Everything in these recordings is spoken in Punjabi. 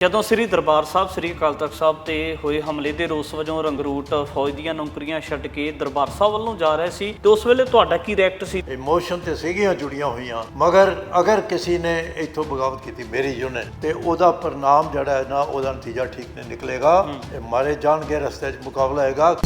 ਜਦੋਂ ਸ੍ਰੀ ਦਰਬਾਰ ਸਾਹਿਬ ਸ੍ਰੀ ਅਕਾਲ ਤਖਤ ਸਾਹਿਬ ਤੇ ਹੋਏ ਹਮਲੇ ਦੇ ਰੋਸ ਵਜੋਂ ਰੰਗਰੂਟ ਫੌਜ ਦੀਆਂ ਨੌਕਰੀਆਂ ਛੱਡ ਕੇ ਦਰਬਾਰ ਸਾਹਿਬ ਵੱਲੋਂ ਜਾ ਰਹੇ ਸੀ ਤੇ ਉਸ ਵੇਲੇ ਤੁਹਾਡਾ ਕੀ ਰਿਐਕਟ ਸੀ? ਇਮੋਸ਼ਨ ਤੇ ਸੀਗੀਆਂ ਜੁੜੀਆਂ ਹੋਈਆਂ ਮਗਰ ਅਗਰ ਕਿਸੇ ਨੇ ਇੱਥੋਂ ਬਗਾਵਤ ਕੀਤੀ ਮੇਰੀ ਯੂਨਿਟ ਤੇ ਉਹਦਾ ਪਰਿਣਾਮ ਜਿਹੜਾ ਹੈ ਨਾ ਉਹਦਾ ਨਤੀਜਾ ਠੀਕ ਨਹੀਂ ਨਿਕਲੇਗਾ ਇਹ ਮਾਰੇ ਜਾਣਗੇ ਰਸਤੇ 'ਚ ਮੁਕਾਬਲਾ ਹੈਗਾ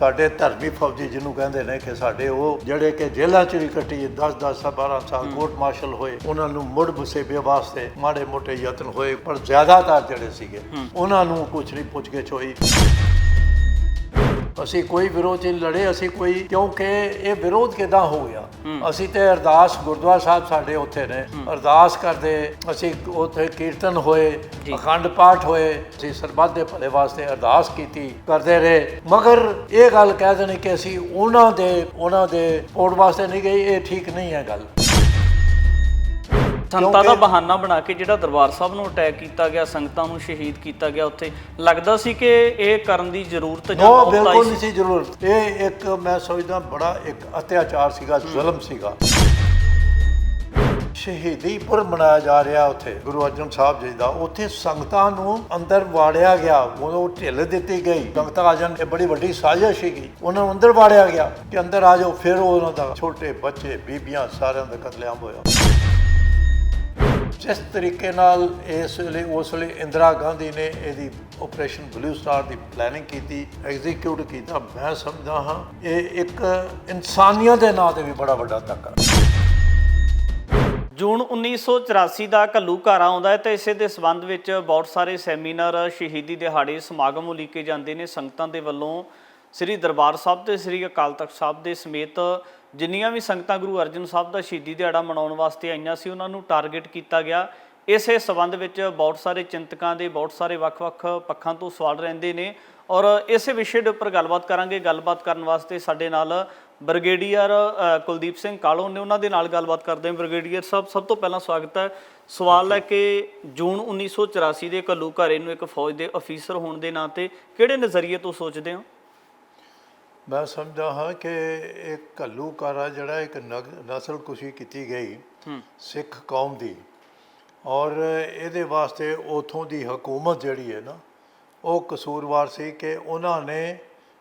ਸਾਡੇ ਧਰਮੀ ਫੌਜੀ ਜਿਹਨੂੰ ਕਹਿੰਦੇ ਨੇ ਕਿ ਸਾਡੇ ਉਹ ਜਿਹੜੇ ਕਿ ਜੇਲ੍ਹਾਂ 'ਚ ਵੀ ਕੱਟੀ 10 10 12 ਸਾਲ ਕੋਰਟ ਮਾਰਸ਼ਲ ਹੋਏ ਉਹਨਾਂ ਨੂੰ ਮੁੜ ਬਸੇਬੇ ਵਾਸਤੇ ਮਾੜੇ ਮੋਟੇ ਯਤਨ ਹੋਏ ਪਰ ਜ਼ਿਆਦਾਤਰ ਜਿਹੜੇ ਸੀਗੇ ਉਹਨਾਂ ਨੂੰ ਕੁਝ ਨਹੀਂ ਪੁੱਛ ਕੇ ਹੋਈ। ਅਸੀਂ ਕੋਈ ਵਿਰੋਧ ਨਹੀਂ ਲੜੇ ਅਸੀਂ ਕੋਈ ਕਿਉਂਕਿ ਇਹ ਵਿਰੋਧ ਕਿਦਾਂ ਹੋ ਗਿਆ? ਅਸੀਂ ਤੇ ਅਰਦਾਸ ਗੁਰਦੁਆਰਾ ਸਾਹਿਬ ਸਾਡੇ ਉੱਥੇ ਨੇ। ਅਰਦਾਸ ਕਰਦੇ ਅਸੀਂ ਉੱਥੇ ਕੀਰਤਨ ਹੋਏ ਅਖੰਡ ਪਾਠ ਹੋਏ ਅਸੀਂ ਸਰਬੱਤ ਦੇ ਭਲੇ ਵਾਸਤੇ ਅਰਦਾਸ ਕੀਤੀ ਕਰਦੇ ਰਹੇ। ਮਗਰ ਇਹ ਗੱਲ ਕਹਿ ਦੇਣੀ ਕਿ ਅਸੀਂ ਉਹਨਾਂ ਦੇ ਉਹਨਾਂ ਦੇ ਵੋਟ ਵਾਸਤੇ ਨਹੀਂ ਗਏ ਇਹ ਠੀਕ ਨਹੀਂ ਹੈ ਗੱਲ। ਸੰਤਾਂ ਦਾ ਬਹਾਨਾ ਬਣਾ ਕੇ ਜਿਹੜਾ ਦਰਬਾਰ ਸਾਹਿਬ ਨੂੰ ਅਟੈਕ ਕੀਤਾ ਗਿਆ ਸੰਗਤਾਂ ਨੂੰ ਸ਼ਹੀਦ ਕੀਤਾ ਗਿਆ ਉੱਥੇ ਲੱਗਦਾ ਸੀ ਕਿ ਇਹ ਕਰਨ ਦੀ ਜ਼ਰੂਰਤ ਜਾਂ ਬਿਲਕੁਲ ਨਹੀਂ ਸੀ ਜ਼ਰੂਰਤ। ਇਹ ਇੱਕ ਮੈਂ ਸੋਚਦਾ ਬੜਾ ਇੱਕ ਅਤਿਆਚਾਰ ਸੀਗਾ ਜ਼ੁਲਮ ਸੀਗਾ। ਸ਼ਹੀਦੀ ਪੁਰਬ ਮਨਾਇਆ ਜਾ ਰਿਹਾ ਉੱਥੇ ਗੁਰੂ ਅਰਜਨ ਸਾਹਿਬ ਜੀ ਦਾ। ਉੱਥੇ ਸੰਗਤਾਂ ਨੂੰ ਅੰਦਰ ਵਾੜਿਆ ਗਿਆ। ਉਹਨੂੰ ਢਿੱਲ ਦਿੱਤੀ ਗਈ। ਸੰਗਤਾਂ ਆ ਜਾਣ ਇਹ ਬੜੀ ਵੱਡੀ ਸਾਜ਼ਿਸ਼ ਸੀਗੀ। ਉਹਨਾਂ ਨੂੰ ਅੰਦਰ ਵਾੜਿਆ ਗਿਆ ਕਿ ਅੰਦਰ ਆ ਜਾਓ ਫਿਰ ਉਹ ਉਹਨਾਂ ਦਾ ਛੋਟੇ ਬੱਚੇ ਬੀਬੀਆਂ ਸਾਰਿਆਂ ਦਾ ਕਤਲੇਆਮ ਹੋਇਆ। ਜਿਸ ਤਰੀਕੇ ਨਾਲ ਇਸ ਵੇਲੇ ਉਸ ਵੇਲੇ ਇੰਦਰਾ ਗਾਂਧੀ ਨੇ ਇਹਦੀ ਆਪਰੇਸ਼ਨ ਬਲੂ ਸਟਾਰ ਦੀ ਪਲੈਨਿੰਗ ਕੀਤੀ ਐਗਜ਼ੀਕਿਊਟ ਕੀਤਾ। ਮੈਂ ਸਮਝਦਾ ਹਾਂ, ਇਹ ਇੱਕ ਇਨਸਾਨੀਅਤ ਦੇ ਨਾਂ ਤੇ ਵੀ ਬੜਾ ਵੱਡਾ ਧੱਕਾ। ਜੂਨ 1984 ਦਾ ਘੱਲੂਘਾਰਾ ਆਉਂਦਾ ਹੈ ਤੇ ਇਸੇ ਦੇ ਸਬੰਧ ਵਿੱਚ ਬਹੁਤ ਸਾਰੇ ਸੈਮੀਨਾਰ, ਸ਼ਹੀਦੀ ਦਿਹਾੜੇ, ਸਮਾਗਮ ਉਲੀਕੇ ਜਾਂਦੇ ਨੇ ਸੰਗਤਾਂ ਦੇ ਵੱਲੋਂ। ਸ੍ਰੀ ਦਰਬਾਰ ਸਾਹਿਬ ਤੇ ਸ੍ਰੀ ਅਕਾਲ ਤਖਤ ਸਾਹਿਬ ਦੇ ਸਮੇਤ ਜਿੰਨੀਆਂ ਵੀ ਸੰਗਤਾਂ ਗੁਰੂ ਅਰਜਨ ਸਾਹਿਬ ਦਾ ਸ਼ਹੀਦੀ ਦਿਹਾੜਾ ਮਨਾਉਣ ਵਾਸਤੇ ਆਈਆਂ ਸੀ, ਉਹਨਾਂ ਨੂੰ ਟਾਰਗੇਟ ਕੀਤਾ ਗਿਆ। ਇਸੇ ਸਬੰਧ ਵਿੱਚ ਬਹੁਤ ਸਾਰੇ ਚਿੰਤਕਾਂ ਦੇ, ਬਹੁਤ ਸਾਰੇ ਵੱਖ-ਵੱਖ ਪੱਖਾਂ ਤੋਂ ਸਵਾਲ ਰਹਿੰਦੇ ਨੇ। ਔਰ ਇਸੇ ਵਿਸ਼ੇ ਦੇ ਉੱਪਰ ਗੱਲਬਾਤ ਕਰਾਂਗੇ। ਗੱਲਬਾਤ ਕਰਨ ਵਾਸਤੇ ਸਾਡੇ ਨਾਲ ਬ੍ਰਿਗੇਡੀਅਰ ਕੁਲਦੀਪ ਸਿੰਘ ਕਾਲੋ ਨੇ ਉਹਨਾਂ ਦੇ ਨਾਲ ਗੱਲਬਾਤ ਕਰਦੇ ਹਾਂ। ਬ੍ਰਿਗੇਡੀਅਰ ਸਾਹਿਬ, ਸਭ ਤੋਂ ਪਹਿਲਾਂ ਸਵਾਗਤ ਹੈ। ਸਵਾਲ ਹੈ ਕਿ ਜੂਨ 1984 ਦੇ ਘੱਲੂ ਘੱਲੂਘਾਰੇ ਨੂੰ ਇੱਕ ਫੌਜ ਦੇ ਅਫੀਸਰ ਹੋਣ ਦੇ ਨਾਂ ਤੇ ਕਿਹੜੇ ਨਜ਼ਰੀਏ ਤੋਂ ਸੋਚਦੇ ਹੋ? ਮੈਂ ਸਮਝਦਾ ਹਾਂ ਕਿ ਇਹ ਘੱਲੂਕਾਰਾ ਜਿਹੜਾ ਇੱਕ ਨਸਲ ਕੁਸ਼ੀ ਕੀਤੀ ਗਈ ਸਿੱਖ ਕੌਮ ਦੀ ਔਰ ਇਹਦੇ ਵਾਸਤੇ ਉਥੋਂ ਦੀ ਹਕੂਮਤ ਜਿਹੜੀ ਹੈ ਨਾ ਉਹ ਕਸੂਰਵਾਰ ਸੀ ਕਿ ਉਹਨਾਂ ਨੇ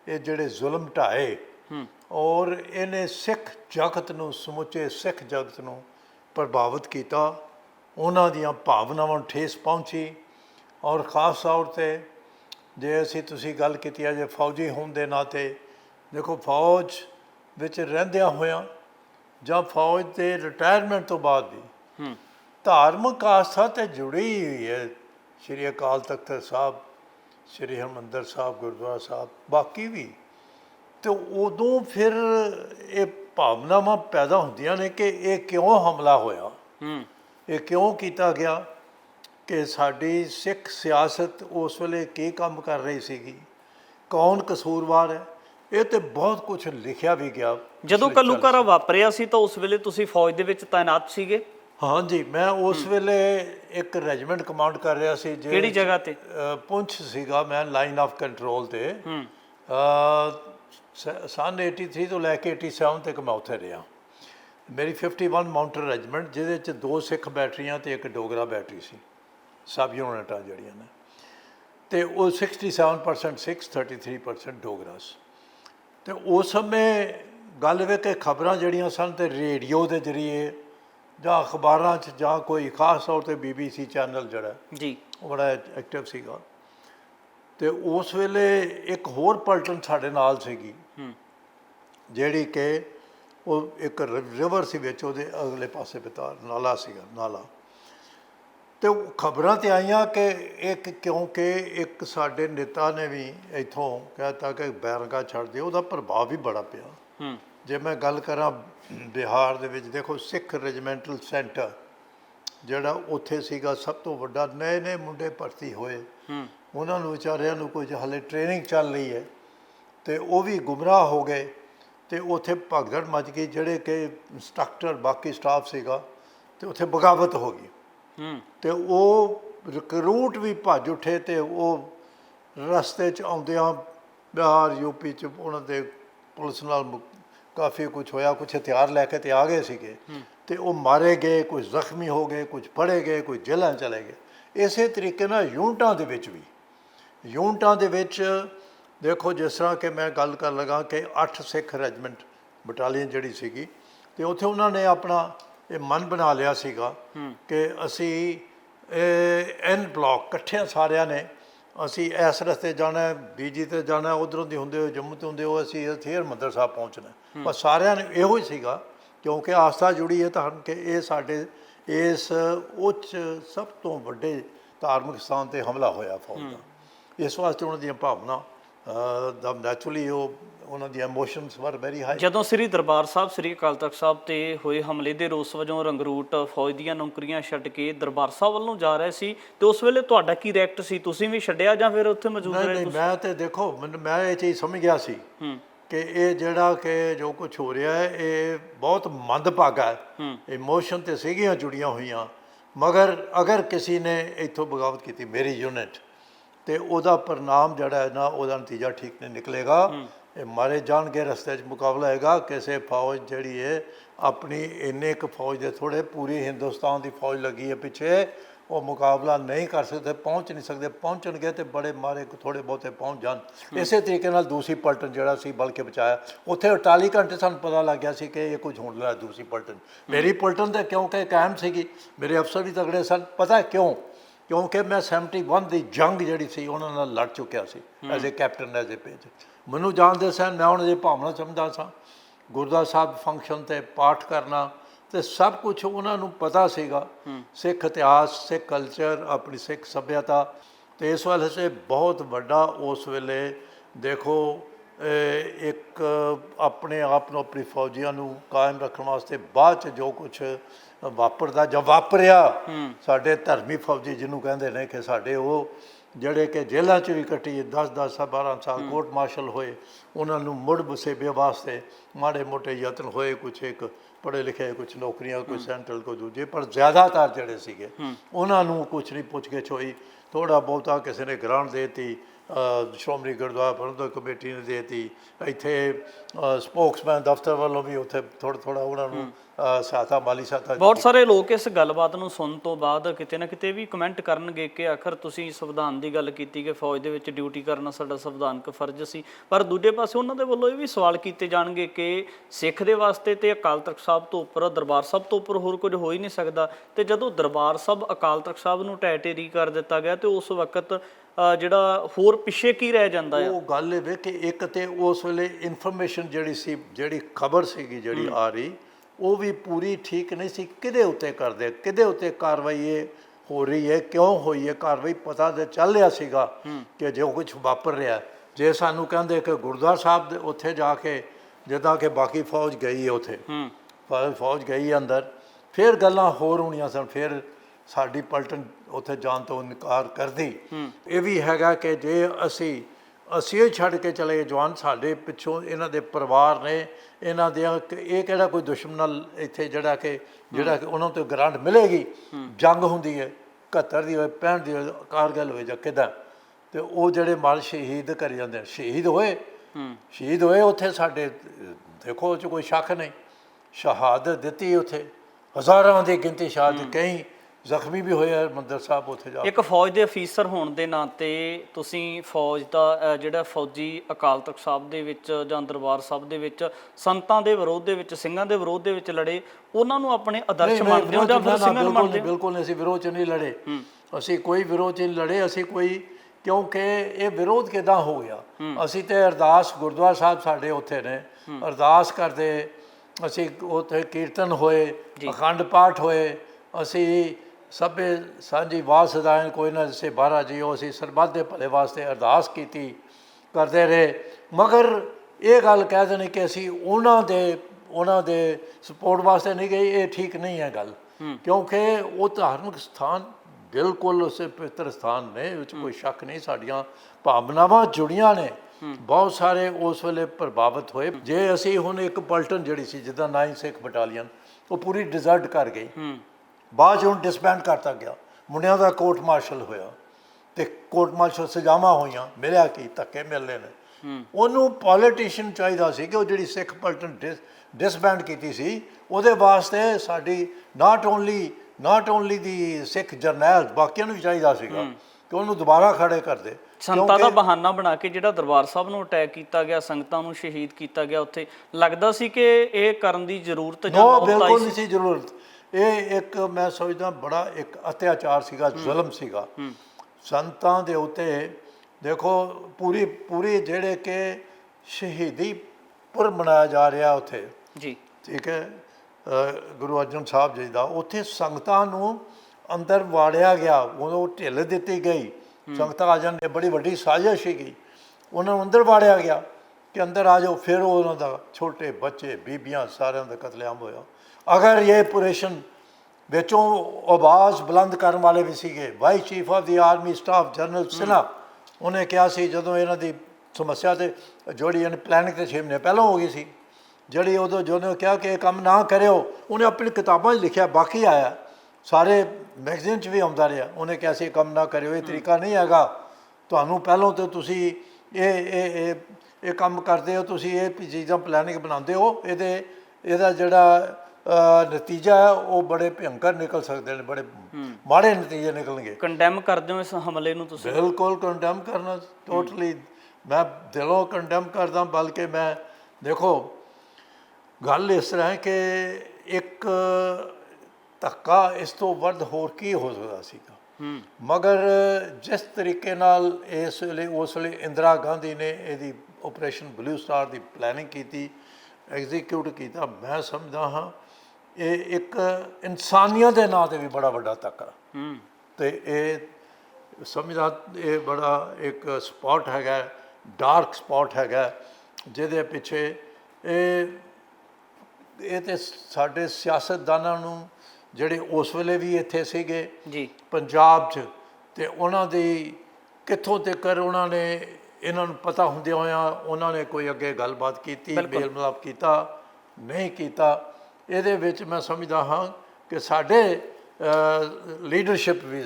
ਇਹ ਜਿਹੜੇ ਜ਼ੁਲਮ ਢਾਏ ਔਰ ਇਹਨੇ ਸਿੱਖ ਜਗਤ ਨੂੰ ਸਮੁੱਚੇ ਸਿੱਖ ਜਗਤ ਨੂੰ ਪ੍ਰਭਾਵਿਤ ਕੀਤਾ। ਉਹਨਾਂ ਦੀਆਂ ਭਾਵਨਾਵਾਂ ਨੂੰ ਠੇਸ ਪਹੁੰਚੀ ਔਰ ਖਾਸ ਤੌਰ ਤੇ ਜੇ ਅਸੀਂ ਤੁਸੀਂ ਗੱਲ ਕੀਤੀ ਹੈ ਜੇ ਫੌਜੀ ਹੋਣ ਦੇ ਨਾਤੇ ਦੇਖੋ ਫੌਜ ਵਿੱਚ ਰਹਿੰਦਿਆਂ ਹੋਇਆਂ ਜਾਂ ਫੌਜ ਦੇ ਰਿਟਾਇਰਮੈਂਟ ਤੋਂ ਬਾਅਦ ਵੀ ਹੂੰ। ਧਾਰਮਿਕ ਆਸਥਾ ਤੇ ਜੁੜੀ ਹੋਈ ਹੈ ਸ਼੍ਰੀ ਅਕਾਲ ਤਖਤ ਸਾਹਿਬ ਸ਼੍ਰੀ ਹਰਿਮੰਦਰ ਸਾਹਿਬ ਗੁਰਦੁਆਰਾ ਸਾਹਿਬ ਬਾਕੀ ਵੀ। ਤੇ ਉਦੋਂ ਫਿਰ ਇਹ ਭਾਵਨਾਵਾਂ ਪੈਦਾ ਹੁੰਦੀਆਂ ਨੇ ਕਿ ਇਹ ਕਿਉਂ ਹਮਲਾ ਹੋਇਆ? ਹੂੰ। ਇਹ ਕਿਉਂ ਕੀਤਾ ਗਿਆ ਕਿ ਸਾਡੀ ਸਿੱਖ ਸਿਆਸਤ ਉਸ ਵੇਲੇ ਕੀ ਕੰਮ ਕਰ ਰਹੀ ਸੀਗੀ? ਕੌਣ ਕਸੂਰਵਾਰ ਹੈ? ਇਹ ਤੇ ਬਹੁਤ ਕੁਝ ਲਿਖਿਆ ਵੀ ਗਿਆ ਜਦੋਂ ਘੱਲੂਘਾਰਾ ਵਾਪਰਿਆ ਸੀ ਤਾਂ ਉਸ ਵੇਲੇ ਤੁਸੀਂ ਫੌਜ ਦੇ ਵਿੱਚ ਤਾਇਨਾਤ ਸੀਗੇ? ਹਾਂਜੀ ਮੈਂ ਉਸ ਵੇਲੇ ਇੱਕ ਰੈਜੀਮੈਂਟ ਕਮਾਂਡ ਕਰ ਰਿਹਾ ਸੀ ਜੇ ਕਿਹੜੀ ਜਗ੍ਹਾ ਤੇ? ਪੁੰਛ ਸੀਗਾ ਮੈਂ ਲਾਈਨ ਆਫ ਕੰਟਰੋਲ ਤੇ। ਹੂੰ। ਅ, ਸ- ਸੰਨ 83 ਤੋਂ ਲੈ ਕੇ 87 ਤੱਕ ਮੈਂ ਉੱਥੇ ਰਿਹਾ। ਮੇਰੀ 51 ਮਾਊਂਟਰ ਰੈਜੀਮੈਂਟ ਜਿਹਦੇ ਚ ਦੋ ਸਿੱਖ ਬੈਟਰੀਆਂ ਤੇ ਇੱਕ ਡੋਗਰਾ ਬੈਟਰੀ ਸੀ। ਸਬ ਯੂਨਿਟਾਂ ਜਿਹੜੀਆਂ ਨੇ। ਤੇ ਉਹ 67% ਸਿੱਖ 33% ਡੋਗਰਾਸ ਤੇ ਉਸ ਸਮੇਂ ਗੱਲ ਵੇ ਕਿ ਖਬਰਾਂ ਜਿਹੜੀਆਂ ਸਨ ਤੇ ਰੇਡੀਓ ਦੇ ਜ਼ਰੀਏ ਜਾਂ ਅਖਬਾਰਾਂ 'ਚ ਜਾਂ ਕੋਈ ਖਾਸ ਤੌਰ ਤੇ ਬੀਬੀਸੀ ਚੈਨਲ ਜਿਹੜਾ ਜੀ। ਉਹ ਬੜਾ ਐਕਟਿਵ ਸੀਗਾ। ਤੇ ਉਸ ਵੇਲੇ ਇੱਕ ਹੋਰ ਪਲਟਨ ਸਾਡੇ ਨਾਲ ਸੀਗੀ ਹੂੰ। ਜਿਹੜੀ ਕਿ ਉਹ ਇੱਕ ਰਿਵਰ ਸੀ ਵਿੱਚ ਉਹਦੇ ਅਗਲੇ ਪਾਸੇ ਬਿਤਾ ਨਾਲਾ ਸੀਗਾ ਨਾਲਾ। ਤੇ ਖਬਰਾਂ ਤੇ ਆਈਆਂ ਕਿ ਇੱਕ ਕਿਉਂਕਿ ਇੱਕ ਸਾਡੇ ਨੇਤਾ ਨੇ ਵੀ ਇੱਥੋਂ ਕਹਿਤਾ ਕਿ ਬੈਰਗਾ ਛੱਡ ਦਿਓ ਉਹਦਾ ਪ੍ਰਭਾਵ ਵੀ ਬੜਾ ਪਿਆ। ਹੂੰ। ਜੇ ਮੈਂ ਗੱਲ ਕਰਾਂ ਬਿਹਾਰ ਦੇ ਵਿੱਚ ਦੇਖੋ ਸਿੱਖ ਰੈਜੀਮੈਂਟਲ ਸੈਂਟਰ ਜਿਹੜਾ ਉੱਥੇ ਸੀਗਾ ਸਭ ਤੋਂ ਵੱਡਾ ਨਏ ਨਏ ਮੁੰਡੇ ਭਰਤੀ ਹੋਏ। ਹੂੰ। ਉਹਨਾਂ ਨੂੰ ਵਿਚਾਰਿਆਂ ਨੂੰ ਕੁਝ ਹਲੇ ਟ੍ਰੇਨਿੰਗ ਚੱਲ ਰਹੀ ਹੈ ਤੇ ਉਹ ਵੀ ਗੁੰਮਰਾਹ ਹੋ ਗਏ ਤੇ ਉੱਥੇ ਭਗਦੜ ਮਚ ਗਈ ਜਿਹੜੇ ਕਿ ਇੰਸਟ੍ਰਕਟਰ ਬਾਕੀ ਸਟਾਫ ਸੀਗਾ ਤੇ ਉੱਥੇ ਬਗਾਵਤ ਹੋ ਗਈ। ਤੇ ਉਹ ਰਿਕਰੂਟ ਵੀ ਭੱਜ ਉੱਠੇ ਤੇ ਉਹ ਰਸਤੇ 'ਚ ਆਉਂਦਿਆਂ ਬਿਹਾਰ ਯੂਪੀ 'ਚ ਉਹਨਾਂ ਦੇ ਪੁਲਿਸ ਨਾਲ ਕਾਫੀ ਕੁਝ ਹੋਇਆ ਕੁਝ ਹਥਿਆਰ ਲੈ ਕੇ ਤੇ ਆ ਗਏ ਸੀਗੇ। ਤੇ ਉਹ ਮਾਰੇ ਗਏ ਕੁਝ ਜ਼ਖਮੀ ਹੋ ਗਏ ਕੁਝ ਫੜੇ ਗਏ ਕੁਝ ਜੇਲ੍ਹਾਂ ਚਲੇ ਗਏ। ਇਸੇ ਤਰੀਕੇ ਨਾਲ ਯੂਨਿਟਾਂ ਦੇ ਵਿੱਚ ਵੀ ਯੂਨਿਟਾਂ ਦੇ ਵਿੱਚ ਦੇਖੋ ਜਿਸ ਤਰ੍ਹਾਂ ਕਿ ਮੈਂ ਗੱਲ ਕਰ ਲਗਾ ਕਿ 8 ਸਿੱਖ ਰੈਜੀਮੈਂਟ ਬਟਾਲੀਅਨ ਜਿਹੜੀ ਸੀਗੀ ਤੇ ਉੱਥੇ ਉਹਨਾਂ ਨੇ ਆਪਣਾ ਇਹ ਮਨ ਬਣਾ ਲਿਆ ਸੀਗਾ ਕਿ ਅਸੀਂ ਇਹ ਐਨ ਬਲਾਕ ਇਕੱਠਿਆਂ ਸਾਰਿਆਂ ਨੇ ਅਸੀਂ ਇਸ ਰਸਤੇ ਜਾਣਾ ਬੀਜੀ ਤੇ ਜਾਣਾ ਉਧਰੋਂ ਦੀ ਹੁੰਦੇ ਹੋਏ ਜੰਮੂ ਤੋਂ ਹੁੰਦੇ ਹੋਏ ਅਸੀਂ ਇੱਥੇ ਹਰਿਮੰਦਰ ਸਾਹਿਬ ਪਹੁੰਚਣਾ। ਪਰ ਸਾਰਿਆਂ ਨੇ ਇਹੋ ਹੀ ਸੀਗਾ ਕਿਉਂਕਿ ਆਸਥਾ ਜੁੜੀ ਹੈ ਤਾਂ ਕਿ ਇਹ ਸਾਡੇ ਇਸ ਉੱਚ ਸਭ ਤੋਂ ਵੱਡੇ ਧਾਰਮਿਕ ਸਥਾਨ ਤੇ ਹਮਲਾ ਹੋਇਆ ਫੌਜ ਦਾ। ਇਸ ਵਾਸਤੇ ਉਹਨਾਂ ਦੀਆਂ ਭਾਵਨਾ ਦਾ ਨੈਚੁਰਲੀ ਉਹ ਉਹਨਾਂ ਦੀਆਂ ਇਮੋਸ਼ਨਸ ਵਰ ਵੈਰੀ ਹਾਈ ਜਦੋਂ ਸ੍ਰੀ ਦਰਬਾਰ ਸਾਹਿਬ ਸ੍ਰੀ ਅਕਾਲ ਤਖਤ ਸਾਹਿਬ ਤੇ ਹੋਏ ਹਮਲੇ ਦੇ ਰੋਸ ਵਜੋਂ ਰੰਗਰੂਟ ਫੌਜ ਦੀਆਂ ਨੌਕਰੀਆਂ ਛੱਡ ਕੇ ਦਰਬਾਰ ਸਾਹਿਬ ਵੱਲੋਂ ਜਾ ਰਹੇ ਸੀ ਤੇ ਉਸ ਵੇਲੇ ਤੁਹਾਡਾ ਕੀ ਰਿਐਕਟ ਸੀ? ਤੁਸੀਂ ਵੀ ਛੱਡਿਆ ਜਾਂ ਫਿਰ ਉੱਥੇ ਮੌਜੂਦ ਰਹੇ ਨਹੀਂ ਮੈਂ ਤੇ ਦੇਖੋ ਮੈਂ ਇਹ ਚੀਜ਼ ਸਮਝ ਗਿਆ ਸੀ ਕਿ ਇਹ ਜਿਹੜਾ ਕਿ ਜੋ ਕੁਝ ਹੋ ਰਿਹਾ ਹੈ ਇਹ ਬਹੁਤ ਮੰਦਭਾਗਾ ਹੂੰ। ਇਮੋਸ਼ਨ ਤੇ ਸੀਗੀਆਂ ਜੁੜੀਆਂ ਹੋਈਆਂ ਮਗਰ ਅਗਰ ਕਿਸੇ ਨੇ ਇੱਥੋਂ ਬਗਾਵਤ ਕੀਤੀ ਮੇਰੀ ਯੂਨਿਟ ਤੇ ਉਹਦਾ ਪਰਿਣਾਮ ਜਿਹੜਾ ਹੈ ਨਾ ਉਹਦਾ ਨਤੀਜਾ ਠੀਕ ਨਹੀਂ ਨਿਕਲੇਗਾ। ਇਹ ਮਾਰੇ ਜਾਣਗੇ ਰਸਤੇ 'ਚ ਮੁਕਾਬਲਾ ਹੈਗਾ ਕਿਸੇ ਫੌਜ ਜਿਹੜੀ ਹੈ ਆਪਣੀ ਇੰਨੇ ਕੁ ਫੌਜ ਦੇ ਥੋੜੇ ਪੂਰੀ ਹਿੰਦੁਸਤਾਨ ਦੀ ਫੌਜ ਲੱਗੀ ਹੈ ਪਿੱਛੇ ਉਹ ਮੁਕਾਬਲਾ ਨਹੀਂ ਕਰ ਸਕਦੇ ਪਹੁੰਚ ਨਹੀਂ ਸਕਦੇ। ਪਹੁੰਚਣਗੇ ਤੇ ਬੜੇ ਮਾਰੇ ਥੋੜੇ ਬਹੁਤੇ ਪਹੁੰਚ ਜਾਣ। ਇਸੇ ਤਰੀਕੇ ਨਾਲ ਦੂਸਰੀ ਪਲਟਨ ਜਿਹੜਾ ਸੀ ਬਲਕਿ ਬਚਾਇਆ। ਉੱਥੇ 48 ਘੰਟੇ ਸਾਨੂੰ ਪਤਾ ਲੱਗ ਗਿਆ ਸੀ ਕਿ ਇਹ ਕੁਝ ਹੋਣ ਲੱਗਾ ਦੂਸਰੀ ਪਲਟਨ। ਮੇਰੀ ਪਲਟਨ ਤੇ ਕਿਉਂਕਿ ਕਾਇਮ ਸੀਗੀ ਮੇਰੇ ਅਫਸਰ ਵੀ ਤਗੜੇ ਸਨ। ਪਤਾ ਕਿਉਂ? ਕਿਉਂਕਿ ਮੈਂ 71 ਦੀ ਜੰਗ ਜਿਹੜੀ ਸੀ ਉਹਨਾਂ ਨਾਲ ਲੜ ਚੁੱਕਿਆ ਸੀ as a captain as a page ਮੈਨੂੰ ਜਾਣਦੇ ਸਨ ਮੈਂ ਉਹਨਾਂ ਦੀ ਭਾਵਨਾ ਸਮਝਦਾ ਸਾਂ। ਗੁਰਦੁਆਰਾ ਸਾਹਿਬ ਫੰਕਸ਼ਨ ਤੇ ਪਾਠ ਕਰਨਾ ਤੇ ਸਭ ਕੁਝ ਉਹਨਾਂ ਨੂੰ ਪਤਾ ਸੀਗਾ। ਸਿੱਖ ਇਤਿਹਾਸ ਸਿੱਖ ਕਲਚਰ ਆਪਣੀ ਸਿੱਖ ਸਭਿਅਤਾ। ਤੇ ਇਸ ਵਾਲੇ ਸੇ ਬਹੁਤ ਵੱਡਾ ਉਸ ਵੇਲੇ ਦੇਖੋ ਇੱਕ ਆਪਣੇ ਆਪ ਨੂੰ ਆਪਣੀ ਫੌਜੀਆਂ ਨੂੰ ਕਾਇਮ ਰੱਖਣ ਵਾਸਤੇ ਬਾਅਦ ਚ ਜੋ ਕੁਝ ਵਾਪਰਦਾ ਜਾਂ ਵਾਪਰਿਆ ਸਾਡੇ ਧਰਮੀ ਫੌਜੀ ਜਿਹਨੂੰ ਕਹਿੰਦੇ ਨੇ ਕਿ ਸਾਡੇ ਉਹ ਜਿਹੜੇ ਕਿ ਜੇਲ੍ਹਾਂ 'ਚ ਵੀ ਕੱਟੀ 10 10 12 ਸਾਲ ਕੋਰਟ ਮਾਰਸ਼ਲ ਹੋਏ ਉਹਨਾਂ ਨੂੰ ਮੁੜ ਵਸੇਬੇ ਵਾਸਤੇ ਮਾੜੇ ਮੋਟੇ ਯਤਨ ਹੋਏ ਕੁਛ ਇੱਕ ਪੜ੍ਹੇ ਲਿਖੇ ਕੁਝ ਨੌਕਰੀਆਂ ਕੋਈ ਸੈਂਟਰਲ ਕੋਈ ਦੂਜੇ ਪਰ ਜ਼ਿਆਦਾਤਰ ਜਿਹੜੇ ਸੀਗੇ ਉਹਨਾਂ ਨੂੰ ਕੁਛ ਨਹੀਂ ਪੁੱਛ ਕੇ ਹੋਈ ਥੋੜਾ ਬਹੁਤਾ ਕਿਸੇ ਨੇ ਗ੍ਰਾਂਟ ਦੇਤੀ ਸ਼੍ਰੋਮਣੀ ਗੁਰਦੁਆਰਾ ਪ੍ਰਬੰਧਕ ਕਮੇਟੀ ਨੇ ਦੇਤੀ। ਇੱਥੇ ਸਪੋਕਸਮੈਨ ਦਫ਼ਤਰ ਵੱਲੋਂ ਵੀ ਉੱਥੇ ਥੋੜਾ ਥੋੜਾ ਉਹਨਾਂ ਨੂੰ ਸਹਾਇਤਾ ਮਾਲੀ ਸਹਾਇਤਾ ਬਹੁਤ ਸਾਰੇ ਲੋਕ ਇਸ ਗੱਲਬਾਤ ਨੂੰ ਸੁਣਨ ਤੋਂ ਬਾਅਦ ਕਿਤੇ ਨਾ ਕਿਤੇ ਵੀ ਕਮੈਂਟ ਕਰਨਗੇ ਕਿ ਆਖਰ ਤੁਸੀਂ ਸੰਵਿਧਾਨ ਦੀ ਗੱਲ ਕੀਤੀ ਕਿ ਫੌਜ ਦੇ ਵਿੱਚ ਡਿਊਟੀ ਕਰਨਾ ਸਾਡਾ ਸੰਵਿਧਾਨਕ ਫਰਜ਼ ਸੀ। ਪਰ ਦੂਜੇ ਪਾਸੇ ਉਹਨਾਂ ਦੇ ਵੱਲੋਂ ਇਹ ਵੀ ਸਵਾਲ ਕੀਤੇ ਜਾਣਗੇ ਕਿ ਸਿੱਖ ਦੇ ਵਾਸਤੇ ਤੇ ਅਕਾਲ ਤਖਤ ਸਾਹਿਬ ਤੋਂ ਉੱਪਰ ਦਰਬਾਰ ਸਾਹਿਬ ਤੋਂ ਉੱਪਰ ਹੋਰ ਕੁਝ ਹੋ ਹੀ ਨਹੀਂ ਸਕਦਾ। ਤੇ ਜਦੋਂ ਦਰਬਾਰ ਸਾਹਿਬ ਅਕਾਲ ਤਖਤ ਸਾਹਿਬ ਨੂੰ ਢੇਰੀ ਕਰ ਦਿੱਤਾ ਗਿਆ ਤੇ ਉਸ ਵਕਤ ਜਿਹੜਾ ਹੋਰ ਪਿੱਛੇ ਕੀ ਰਹਿ ਜਾਂਦਾ ਆ? ਉਹ ਗੱਲ ਇਹ ਵੇ ਕਿ ਇੱਕ ਤੇ ਉਸ ਵੇਲੇ ਇਨਫੋਰਮੇਸ਼ਨ ਜਿਹੜੀ ਸੀ ਜਿਹੜੀ ਖਬਰ ਸੀਗੀ ਜਿਹੜੀ ਆ ਰਹੀ ਉਹ ਵੀ ਪੂਰੀ ਠੀਕ ਨਹੀਂ ਸੀ। ਕਿਹਦੇ ਉੱਤੇ ਕਰਦੇ ਕਿਹਦੇ ਉੱਤੇ ਕਾਰਵਾਈ ਇਹ ਹੋ ਰਹੀ ਹੈ? ਕਿਉਂ ਹੋਈ ਹੈ? ਕਾਰਵਾਈ ਪਤਾ ਤੇ ਚੱਲ ਰਿਹਾ ਸੀਗਾ ਕਿ ਜੋ ਕੁਝ ਵਾਪਰ ਰਿਹਾ। ਜੇ ਸਾਨੂੰ ਕਹਿੰਦੇ ਕਿ ਗੁਰਦੁਆਰਾ ਸਾਹਿਬ ਦੇ ਉੱਥੇ ਜਾ ਕੇ ਜਿੱਦਾਂ ਕਿ ਬਾਕੀ ਫੌਜ ਗਈ ਹੈ ਉੱਥੇ। ਹੂੰ। ਫੌਜ ਗਈ ਹੈ ਅੰਦਰ। ਫਿਰ ਗੱਲਾਂ ਹੋਰ ਹੋਣੀਆਂ ਸਨ। ਫਿਰ ਸਾਡੀ ਪਲਟਨ ਉੱਥੇ ਜਾਣ ਤੋਂ ਇਨਕਾਰ ਕਰਦੀ। ਇਹ ਵੀ ਹੈਗਾ ਕਿ ਜੇ ਅਸੀਂ ਅਸੀਂ ਛੱਡ ਕੇ ਚਲੇ ਜਵਾਨ ਸਾਡੇ ਪਿੱਛੋਂ ਇਹਨਾਂ ਦੇ ਪਰਿਵਾਰ ਨੇ ਇਹਨਾਂ ਦੇ ਇਹ ਕਿਹੜਾ ਕੋਈ ਦੁਸ਼ਮਣ ਨਾਲ ਇੱਥੇ ਜਿਹੜਾ ਕਿ ਜਿਹੜਾ ਕਿ ਉਹਨਾਂ ਤੋਂ ਗ੍ਰਾਂਟ ਮਿਲੇਗੀ? ਜੰਗ ਹੁੰਦੀ ਹੈ 71 ਦੀ ਹੋਵੇ 65 ਦੀ ਹੋਵੇ ਕਾਰਗਲ ਹੋਵੇ ਜਾਂ ਕਿੱਦਾਂ। ਤੇ ਉਹ ਜਿਹੜੇ ਮਰ ਸ਼ਹੀਦ ਕਰ ਜਾਂਦੇ ਸ਼ਹੀਦ ਹੋਏ। ਸ਼ਹੀਦ ਹੋਏ ਉੱਥੇ ਸਾਡੇ ਦੇਖੋ ਉਹ 'ਚ ਕੋਈ ਸ਼ੱਕ ਨਹੀਂ। ਸ਼ਹਾਦਤ ਦਿੱਤੀ ਉੱਥੇ। ਹਜ਼ਾਰਾਂ ਦੀ ਗਿਣਤੀ ਸ਼ਹਾਦਤ ਕਈ ਜ਼ਖਮੀ ਵੀ ਹੋਏ ਹਰਿਮੰਦਰ ਸਾਹਿਬ ਉੱਥੇ ਜਾ ਕੇ। ਇੱਕ ਫੌਜ ਦੇ ਅਫੀਸਰ ਹੋਣ ਦੇ ਨਾਤੇ ਤੁਸੀਂ ਫੌਜ ਦਾ ਅ, ਜਿਹੜਾ ਫੌਜੀ ਅਕਾਲ ਤਖਤ ਸਾਹਿਬ ਦੇ ਵਿੱਚ ਜਾਂ ਦਰਬਾਰ ਸਾਹਿਬ ਦੇ ਵਿੱਚ ਸੰਤਾਂ ਦੇ ਵਿਰੋਧ ਦੇ ਵਿੱਚ ਸਿੰਘਾਂ ਦੇ ਵਿਰੋਧ ਦੇ ਵਿੱਚ ਲੜੇ ਉਹਨਾਂ ਨੂੰ ਆਪਣੇ ਆਦਰਸ਼ ਨਹੀਂ, ਨਹੀਂ, ਮੰਨਦੇ ਹੋ ਜਾਂ ਫਿਰ ਵਿਰੋਧ ਸਿੰਘਾਂ ਨੂੰ ਬਿਲਕੁਲ ਮੰਨਦੇ ਨਹੀਂ, ਹੋ? ਬਿਲਕੁਲ ਨਹੀਂ, ਅਸੀਂ ਵਿਰੋਧ ਚ ਨਹੀਂ ਲੜੇ। ਅਸੀਂ ਕੋਈ ਵਿਰੋਧ ਚ ਨਹੀਂ ਲੜੇ ਅਸੀਂ ਕੋਈ ਕਿਉਂਕਿ ਇਹ ਵਿਰੋਧ ਕਿਦਾਂ ਹੋ ਗਿਆ? ਅਸੀਂ ਤੇ ਅਰਦਾਸ ਗੁਰਦੁਆਰਾ ਸਾਹਿਬ ਸਾਡੇ ਉੱਥੇ ਨੇ। ਅਰਦਾਸ ਕਰਦੇ ਅਸੀਂ ਉੱਥੇ ਕੀਰਤਨ ਹੋਏ ਅਖੰਡ ਪਾਠ ਹੋਏ ਅਸੀਂ ਸਭੇ ਸਾਂਝੀ ਸਦਾਇਨ ਕੋਈ ਨਾ ਜਿਸੇ ਬਾਰਾ ਜੀਓ ਅਸੀਂ ਸਰਬੱਤ ਦੇ ਭਲੇ ਵਾਸਤੇ ਅਰਦਾਸ ਕੀਤੀ ਕਰਦੇ ਰਹੇ। ਮਗਰ ਇਹ ਗੱਲ ਕਹਿ ਦੇਣੀ ਕਿ ਅਸੀਂ ਉਹਨਾਂ ਦੇ ਉਹਨਾਂ ਦੇ ਸਪੋਰਟ ਵਾਸਤੇ ਨਹੀਂ ਗਏ ਇਹ ਠੀਕ ਨਹੀਂ ਹੈ ਗੱਲ। ਕਿਉਂਕਿ ਉਹ ਧਾਰਮਿਕ ਸਥਾਨ ਬਿਲਕੁਲ ਉਸੇ ਪਵਿੱਤਰ ਸਥਾਨ ਨੇ ਵਿੱਚ ਕੋਈ ਸ਼ੱਕ ਨਹੀਂ ਸਾਡੀਆਂ ਭਾਵਨਾਵਾਂ ਜੁੜੀਆਂ ਨੇ। ਬਹੁਤ ਸਾਰੇ ਉਸ ਵੇਲੇ ਪ੍ਰਭਾਵਿਤ ਹੋਏ। ਜੇ ਅਸੀਂ ਹੁਣ ਇੱਕ ਪਲਟਨ ਜਿਹੜੀ ਸੀ ਜਿੱਦਾਂ 9 ਸਿੱਖ ਬਟਾਲੀਅਨ ਉਹ ਪੂਰੀ ਡਿਜ਼ਰਟ ਕਰ ਗਈ। ਬਾਅਦ 'ਚ ਉਹਨੂੰ ਡਿਸਬੈਂਡ ਕਰਤਾ ਗਿਆ। ਮੁੰਡਿਆਂ ਦਾ ਕੋਰਟ ਮਾਰਸ਼ਲ ਹੋਇਆ ਤੇ ਕੋਰਟ ਮਾਰਸ਼ਲ ਸਜ਼ਾਵਾਂ ਹੋਈਆਂ ਮਿਲਿਆ ਕੀ? ਧੱਕੇ ਮਿਲਨੇ ਨੇ। ਉਹਨੂੰ ਪੋਲੀਟੀਸ਼ੀਅਨ ਚਾਹੀਦਾ ਸੀ ਕਿ ਉਹ ਜਿਹੜੀ ਸਿੱਖ ਪਲਟਨ ਡਿਸਬੈਂਡ ਕੀਤੀ ਸੀ ਉਹਦੇ ਵਾਸਤੇ ਸਾਡੀ not only not only the ਸਿੱਖ ਜਰਨੈਲ ਬਾਕੀਆਂ ਨੂੰ ਵੀ ਚਾਹੀਦਾ ਸੀਗਾ ਕਿ ਉਹਨੂੰ ਦੁਬਾਰਾ ਖੜੇ ਕਰ ਦੇ। ਸੰਤਾਂ ਦਾ ਬਹਾਨਾ ਬਣਾ ਕੇ ਜਿਹੜਾ ਦਰਬਾਰ ਸਾਹਿਬ ਨੂੰ ਅਟੈਕ ਕੀਤਾ ਗਿਆ ਸੰਗਤਾਂ ਨੂੰ ਸ਼ਹੀਦ ਕੀਤਾ ਗਿਆ ਉੱਥੇ ਲੱਗਦਾ ਸੀ ਕਿ ਇਹ ਕਰਨ ਦੀ ਜ਼ਰੂਰਤ ਜਾਂ ਨੋ ਮੌਤ ਆਈ ਬਿਲਕੁਲ ਨਹੀਂ ਸੀ ਜ਼ਰੂਰਤ। ਇਹ ਇੱਕ ਮੈਂ ਸੋਚਦਾ ਬੜਾ ਇੱਕ ਅਤਿਆਚਾਰ ਸੀਗਾ ਜ਼ੁਲਮ ਸੀਗਾ। ਸੰਤਾਂ ਦੇ ਉੱਤੇ ਦੇਖੋ ਪੂਰੀ ਪੂਰੀ ਜਿਹੜੇ ਕਿ ਸ਼ਹੀਦੀ ਪੁਰਬ ਮਨਾਇਆ ਜਾ ਰਿਹਾ ਉੱਥੇ। ਜੀ। ਠੀਕ ਹੈ ਗੁਰੂ ਅਰਜਨ ਸਾਹਿਬ ਜੀ ਦਾ। ਉੱਥੇ ਸੰਗਤਾਂ ਨੂੰ ਅੰਦਰ ਵਾੜਿਆ ਗਿਆ ਉਹਨੂੰ ਢਿੱਲ ਦਿੱਤੀ ਗਈ। ਸੰਗਤਾਂ ਆ ਜਾਂਦੇ ਬੜੀ ਵੱਡੀ ਸਾਜ਼ਿਸ਼ ਸੀਗੀ। ਉਹਨਾਂ ਨੂੰ ਅੰਦਰ ਵਾੜਿਆ ਗਿਆ ਕਿ ਅੰਦਰ ਆ ਜਾਓ ਫਿਰ ਉਹ ਉਹਨਾਂ ਦਾ ਛੋਟੇ ਬੱਚੇ ਬੀਬੀਆਂ ਸਾਰਿਆਂ ਦਾ ਕਤਲੇਆਮ ਹੋਇਆ। ਅਗਰ ਇਹ ਆਪਰੇਸ਼ਨ ਵਿੱਚੋਂ ਆਵਾਜ਼ ਬੁਲੰਦ ਕਰਨ ਵਾਲੇ ਵੀ ਸੀਗੇ vice chief of the army staff general Sinha ਉਹਨੇ ਕਿਹਾ ਸੀ ਜਦੋਂ ਇਹਨਾਂ ਦੀ ਸਮੱਸਿਆ ਤੇ ਜਿਹੜੀ ਇਹਨੇ ਪਲੈਨਿੰਗ ਤੇ 6 ਮਹੀਨੇ ਪਹਿਲਾਂ ਹੋ ਗਈ ਸੀ ਜਿਹੜੀ ਉਦੋਂ ਜਿਹਨੇ ਕਿਹਾ ਕਿ ਇਹ ਕੰਮ ਨਾ ਕਰਿਓ ਉਹਨੇ ਆਪਣੀ ਕਿਤਾਬਾਂ 'ਚ ਲਿਖਿਆ ਬਾਕੀ ਆਇਆ ਸਾਰੇ ਮੈਗਜ਼ੀਨ 'ਚ ਵੀ ਆਉਂਦਾ ਰਿਹਾ ਉਹਨੇ ਕਿਹਾ ਸੀ ਇਹ ਕੰਮ ਨਾ ਕਰਿਓ ਇਹ ਤਰੀਕਾ ਨਹੀਂ ਹੈਗਾ ਤੁਹਾਨੂੰ ਪਹਿਲਾਂ ਤੋਂ ਤੁਸੀਂ ਇਹ ਇਹ ਇਹ ਇਹ ਕੰਮ ਕਰਦੇ ਹੋ ਤੁਸੀਂ ਇਹ ਚੀਜ਼ਾਂ ਪਲੈਨਿੰਗ ਬਣਾਉਂਦੇ ਹੋ ਇਹਦੇ ਇਹਦਾ ਜਿਹੜਾ ਨਤੀਜਾ ਹੈ ਉਹ ਬੜੇ ਭਿਅੰਕਰ ਨਿਕਲ ਸਕਦੇ ਨੇ ਬੜੇ ਮਾੜੇ ਨਤੀਜੇ ਨਿਕਲਣਗੇ। ਕੰਡੈਮ ਕਰਦੇ ਹੋ ਇਸ ਹਮਲੇ ਨੂੰ ਤੁਸੀਂ? ਬਿਲਕੁਲ ਕੰਡੈਮ ਕਰਨਾ ਟੋਟਲੀ ਮੈਂ ਦਿਲੋਂ ਕੰਡੈਮ ਕਰਦਾ ਬਲਕਿ ਮੈਂ ਦੇਖੋ ਗੱਲ ਇਸ ਤਰ੍ਹਾਂ ਹੈ ਕਿ ਇੱਕ ਧੱਕਾ ਇਸ ਤੋਂ ਵੱਧ ਹੋਰ ਕੀ ਹੋ ਸਕਦਾ ਸੀਗਾ ਮਗਰ ਜਿਸ ਤਰੀਕੇ ਨਾਲ ਇਸ ਵੇਲੇ ਉਸ ਵੇਲੇ ਇੰਦਰਾ ਗਾਂਧੀ ਨੇ ਇਹਦੀ ਆਪਰੇਸ਼ਨ ਬਲੂ ਸਟਾਰ ਦੀ ਪਲੈਨਿੰਗ ਕੀਤੀ ਐਗਜ਼ੀਕਿਊਟ ਕੀਤਾ ਮੈਂ ਸਮਝਦਾ ਹਾਂ ਇਹ ਇੱਕ ਇਨਸਾਨੀਅਤ ਦੇ ਨਾਂ ਤੇ ਵੀ ਬੜਾ ਵੱਡਾ ਧੱਕਾ ਹੂੰ। ਤੇ ਇਹ ਸਮਝਦਾ ਇਹ ਬੜਾ ਇੱਕ ਸਪੌਟ ਹੈਗਾ ਡਾਰਕ ਸਪੌਟ ਹੈਗਾ ਜਿਹਦੇ ਪਿੱਛੇ ਇਹ ਇਹ ਤੇ ਸਾਡੇ ਸਿਆਸਤਦਾਨਾਂ ਨੂੰ ਜਿਹੜੇ ਉਸ ਵੇਲੇ ਵੀ ਇੱਥੇ ਸੀਗੇ ਜੀ। ਪੰਜਾਬ 'ਚ ਤੇ ਉਹਨਾਂ ਦੀ ਕਿੱਥੋਂ ਤੱਕ ਉਹਨਾਂ ਨੇ ਇਹਨਾਂ ਨੂੰ ਪਤਾ ਹੁੰਦਿਆਂ ਹੋਇਆਂ ਉਹਨਾਂ ਨੇ ਕੋਈ ਅੱਗੇ ਗੱਲਬਾਤ ਕੀਤੀ ਮੇਲ ਮਿਲਾਪ ਕੀਤਾ ਨਹੀਂ ਕੀਤਾ। ਇਹਦੇ ਵਿੱਚ ਮੈਂ ਸਮਝਦਾ ਹਾਂ ਕਿ ਸਾਡੇ ਲੀਡਰਸ਼ਿਪ ਵੀ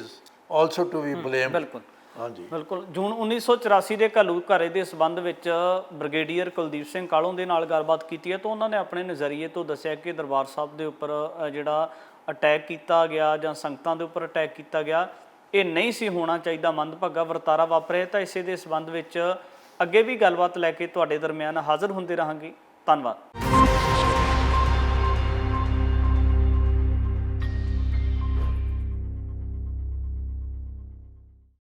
ਆਲਸੋ ਟੂ ਬੀ ਬਲੇਮ ਬਿਲਕੁਲ। ਹਾਂਜੀ। ਬਿਲਕੁਲ। ਜੂਨ 1984 ਦੇ ਘੱਲੂ ਘਾਰੇ ਦੇ ਸਬੰਧ ਵਿੱਚ ਬ੍ਰਿਗੇਡੀਅਰ ਕੁਲਦੀਪ ਸਿੰਘ ਕਾਲੋਂ ਦੇ ਨਾਲ ਗੱਲਬਾਤ ਕੀਤੀ ਹੈ ਤਾਂ ਉਹਨਾਂ ਨੇ ਆਪਣੇ ਨਜ਼ਰੀਏ ਤੋਂ ਦੱਸਿਆ ਕਿ ਦਰਬਾਰ ਸਾਹਿਬ ਦੇ ਉੱਪਰ ਜਿਹੜਾ ਅਟੈਕ ਕੀਤਾ ਗਿਆ ਜਾਂ ਸੰਗਤਾਂ ਦੇ ਉੱਪਰ ਅਟੈਕ ਕੀਤਾ ਗਿਆ ਇਹ ਨਹੀਂ ਸੀ ਹੋਣਾ ਚਾਹੀਦਾ ਮੰਦਭਾਗਾ ਵਰਤਾਰਾ ਵਾਪਰਿਆ ਤਾਂ ਇਸੇ ਦੇ ਸਬੰਧ ਵਿੱਚ ਅੱਗੇ ਵੀ ਗੱਲਬਾਤ ਲੈ ਕੇ ਤੁਹਾਡੇ ਦਰਮਿਆਨ ਹਾਜ਼ਰ ਹੁੰਦੇ ਰਹਾਂਗੇ। ਧੰਨਵਾਦ।